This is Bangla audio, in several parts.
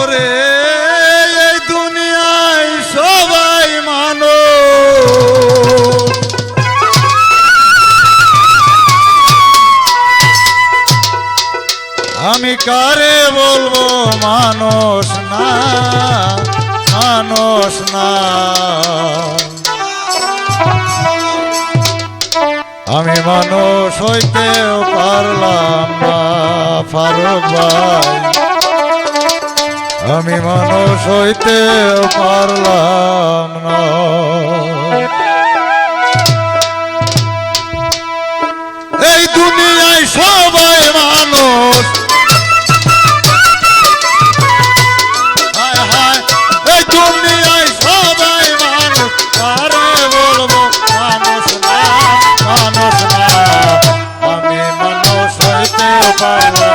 ওরে এই দুনিয়ায় সবাই মানো। আমি কারে বলব মানুষ না মানুষ না। আমি মানুষ হইতেও পারলাম না, ফারুক ভাই। আমি মানুষ হইতেও পারলাম না। এই দুনিয়ায় সবাই মানুষ। হায়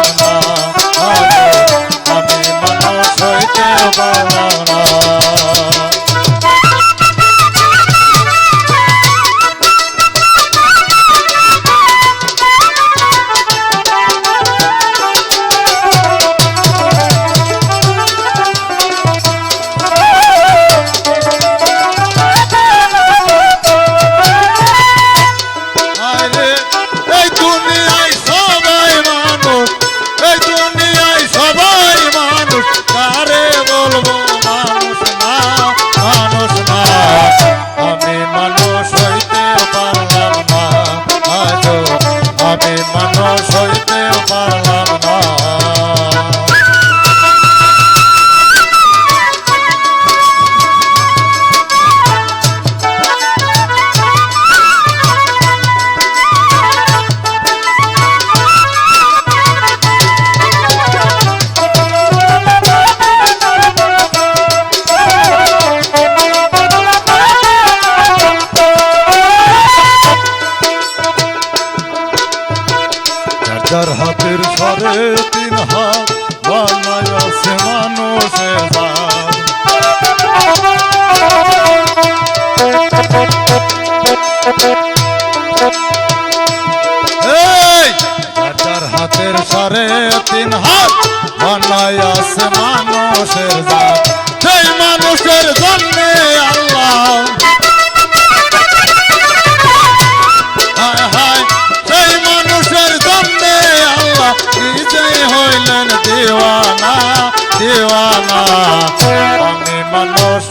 সরে তিন হাত, বানায় আছে মানুষের যার হাতের সরে তিন হাত, বানায় আছে মানুষের জাত সেই মানুষের জন্যে দিওয়ানা আমি মানুষ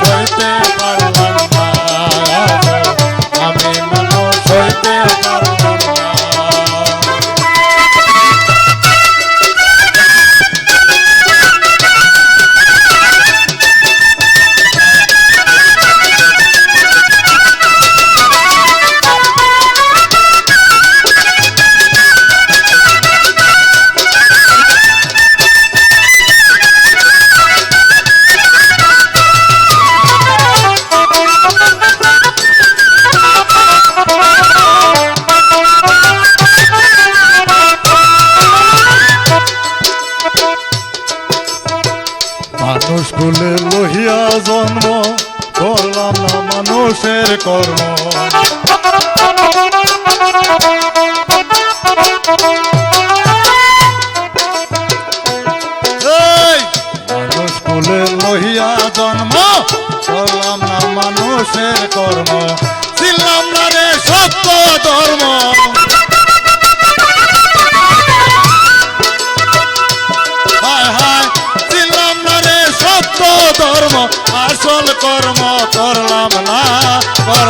মানুষ কুলে লহিয়া জন্ম করলাম না মানুষের কর্ম। জন্ম করলাম না মানুষের কর্ম। ছিলাম না রে সত্য ধর্ম। আসল কর্ম করলাম না করলাম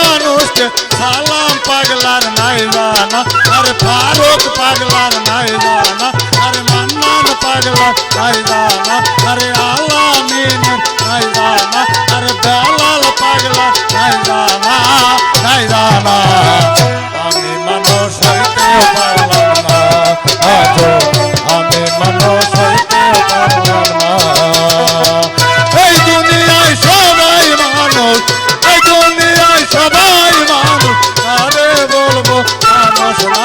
মানুষকে সালাম পাগলার নাই জানা। আরে ফারুক পাগলার নাই জানা। আরে মান্নান পাগলার নাই জানা। আরে ಸುಳ